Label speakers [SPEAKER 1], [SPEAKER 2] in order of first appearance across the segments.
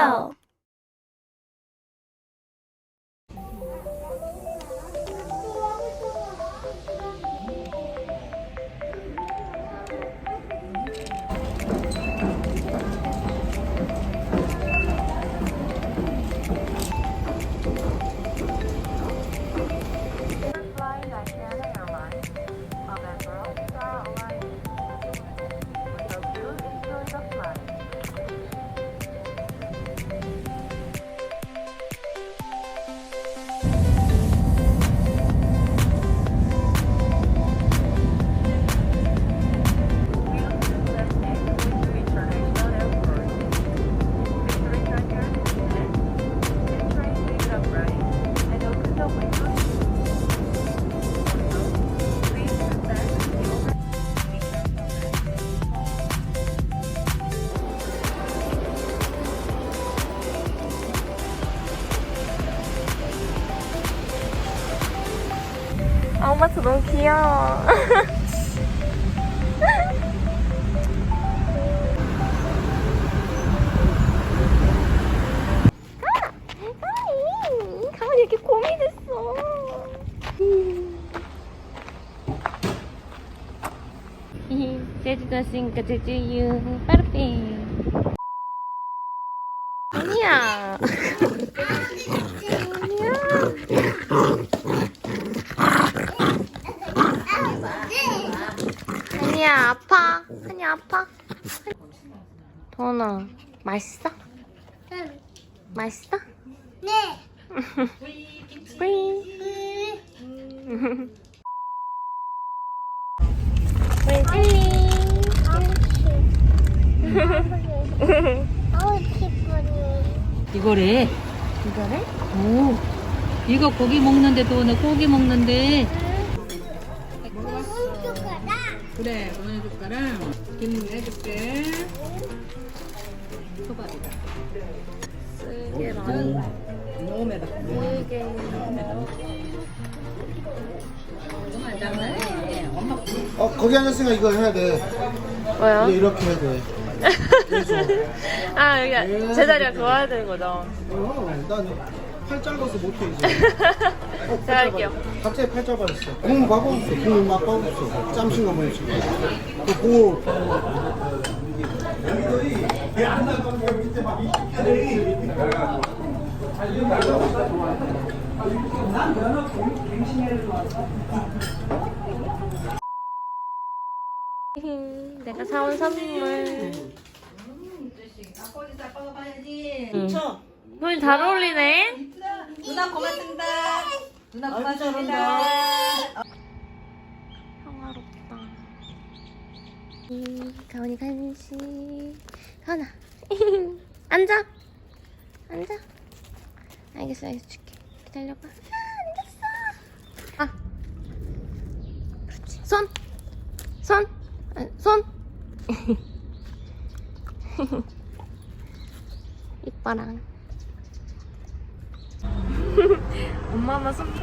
[SPEAKER 1] 좋 너무 귀여워. 가만히, 가만히 이렇게 곰이 됐어. 제주도 왔으니까 제주유 빠르빼. 아니야. 아니야 아파. 한이 아파. 도원아 맛있어?
[SPEAKER 2] 응.
[SPEAKER 1] 맛있어?
[SPEAKER 2] 네.
[SPEAKER 1] 뿌이. 뿌이
[SPEAKER 2] 어우, 기분이.
[SPEAKER 3] 이거래.
[SPEAKER 1] 이거를?
[SPEAKER 3] 오. 이거 고기 먹는데 또 오늘 고기 먹는데.
[SPEAKER 2] 숟가락.
[SPEAKER 3] 그래, 어느 젓가락 김 해줄게. 초밥이다.
[SPEAKER 1] 쓸개랑
[SPEAKER 3] 장난해. 엄마
[SPEAKER 4] 어 거기 앉았으니까 이거 해야 돼.
[SPEAKER 1] 뭐요?
[SPEAKER 4] 이제 이렇게 해야 돼.
[SPEAKER 1] 아 여기 제자리가 그거 해야 되는 거죠?
[SPEAKER 4] 어, 난팔 짧아서 못해 이제. 어, 팔
[SPEAKER 1] 제가 할게요.
[SPEAKER 4] 갑자기 팔 짧아졌어. 국물 바꿔줬어. 국물 막 바꿔줬어. 짬신 거 보내
[SPEAKER 1] 내가 사온 선물. 응. 오늘 잘 어울리네.
[SPEAKER 3] 누나 고맙습니다. 누나 고맙습니다.
[SPEAKER 1] 이, 가온이 간식. 가온아. 앉아. 앉아. 알겠어, 알겠어. 줄게. 기다려봐. 아, 알겠어. 아. 그렇지. 손. 손. 아, 손. 이뻐랑. 엄마만 손쓰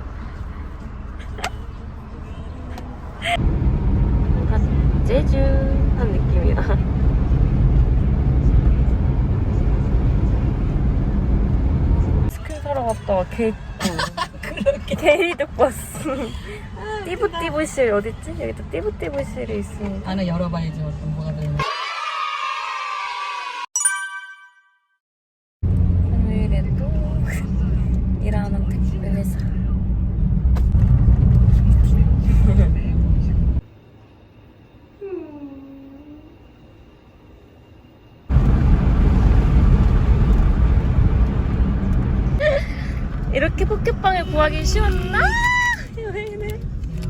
[SPEAKER 1] 셨어. 제주 한 느낌이야. 스킨 사러 갔다가 개입고 개이득 봤어. 띠부띠부실 어딨지? 여기도 띠부띠부실이 있습니다.
[SPEAKER 3] 안에 열어봐야지 어떤 뭐가 들어있는.
[SPEAKER 1] 금요일에 또 일하는 택배 회사. 이렇게 포켓빵을 구하기 쉬웠나? 여행을.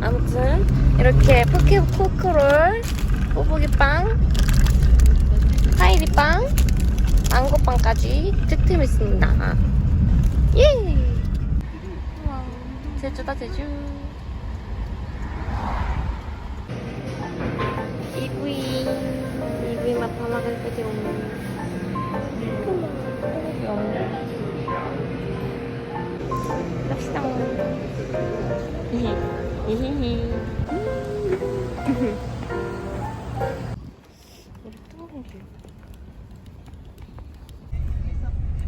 [SPEAKER 1] 아무튼 이렇게 포켓 코크롤, 뽀뽀기빵, 파이리빵, 망고빵까지 득템 있습니다. 예! 우와, 제주다 제주. 이구이 이구이 맛 파마갈 거지 오늘. 갑시다.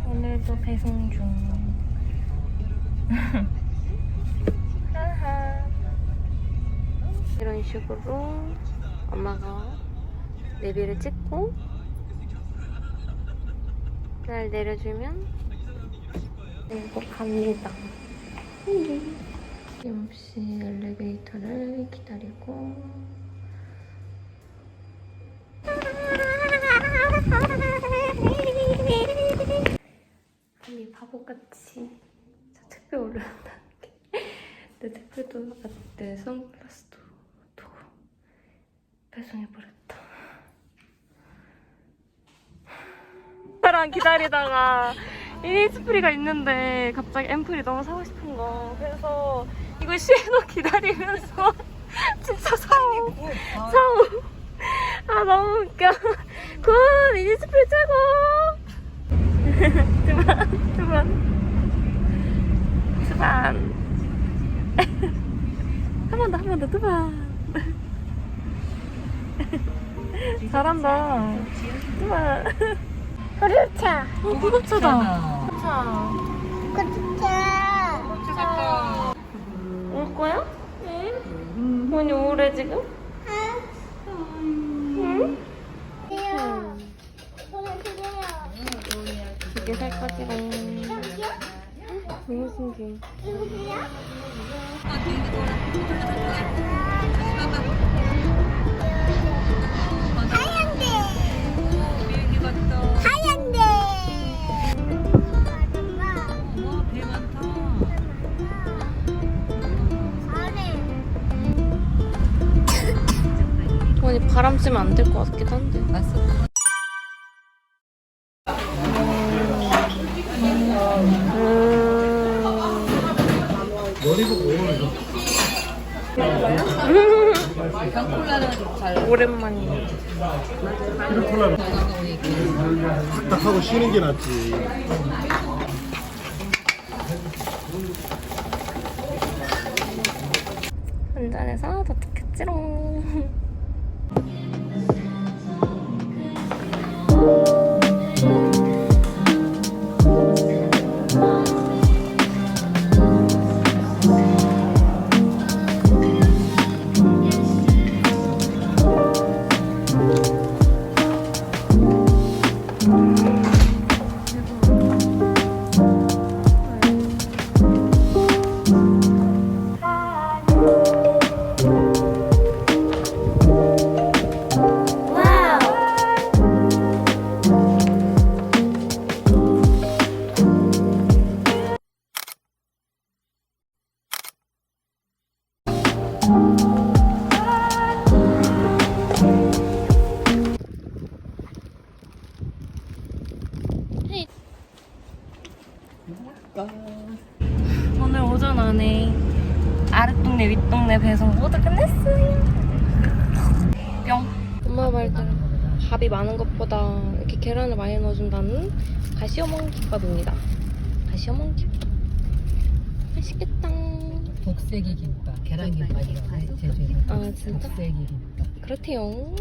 [SPEAKER 1] 오늘도 배송 중. 이런 식으로 엄마가 내비를 찍고 날 내려주면 내고 갑니다. 없이 엘리베이터를 기다리고 아니 바보같이 저 택배 올라온다는 게내 택배도 아, 내 선글라스도 또 배송해버렸다 사람 기다리다가 이니스프리가 있는데 갑자기 앰플이 너무 사고 싶은 거. 그래서 이거 시에서 기다리면서 진짜 사오. 사오. 아 너무 웃겨. 굿! 이니스프리 최고! 두번 두번. 두번. 한 번 더 한 번 더 두번. 잘한다. 두번.
[SPEAKER 2] 그렇죠.
[SPEAKER 1] 어 구급차다 구급차
[SPEAKER 2] 그렇죠.
[SPEAKER 1] 올 거야? 응 언니 우울해 지금? 응?
[SPEAKER 2] 그래요.
[SPEAKER 1] 두개 살 거지 너무 신기해
[SPEAKER 2] 누구세요?
[SPEAKER 1] 언니 바람 쐬면 안 될 것 같기도 한데.
[SPEAKER 4] 머리 보고
[SPEAKER 3] 콜라는 잘
[SPEAKER 1] 오랜만이야
[SPEAKER 4] 딱 하고 쉬는 게 낫지.
[SPEAKER 1] 한잔해서 도착했지롱 동네 배송 모두 끝냈어요. 뿅. 엄마 말대로 밥이 많은 것보다 이렇게 계란을 많이 넣어준다는 가시어몽 김밥입니다. 가시어몽 김밥 맛있겠다.
[SPEAKER 3] 독세기 김밥, 계란 김밥이라고 해 제주에서.
[SPEAKER 1] 아, 진짜?
[SPEAKER 3] 독세기 김밥.
[SPEAKER 1] 그렇대요.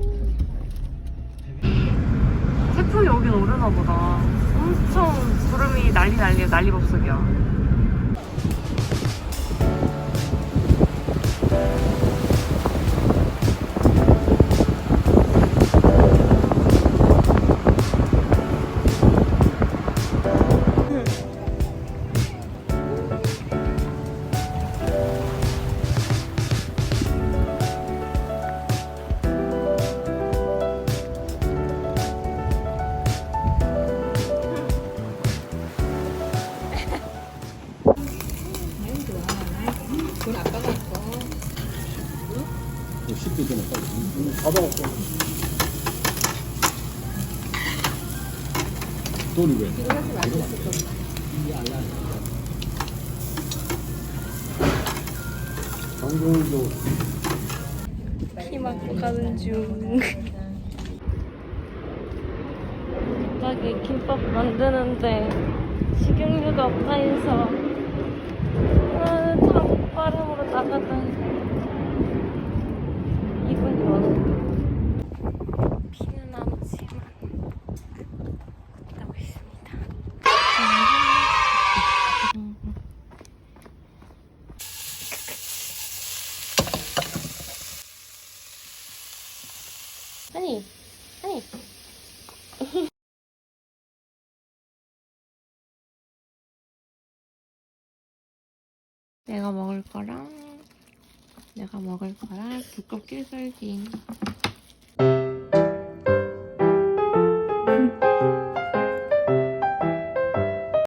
[SPEAKER 1] 태풍이 오긴 오려나 보다. 엄청 구름이 난리 난리야 난리 법석이야
[SPEAKER 4] 빨리. 받아갖고. 돈이 왜? 장동도
[SPEAKER 1] 피 맞고 가는 중. 갑자기 김밥 만드는데 식용유가 없다 해서 아, 참 빠름으로 나가다니 기분이 왔는데 비는 안 오지만 걷고 있습니다. 내가 먹을 거랑 내가 먹을 거랑 두껍게 썰긴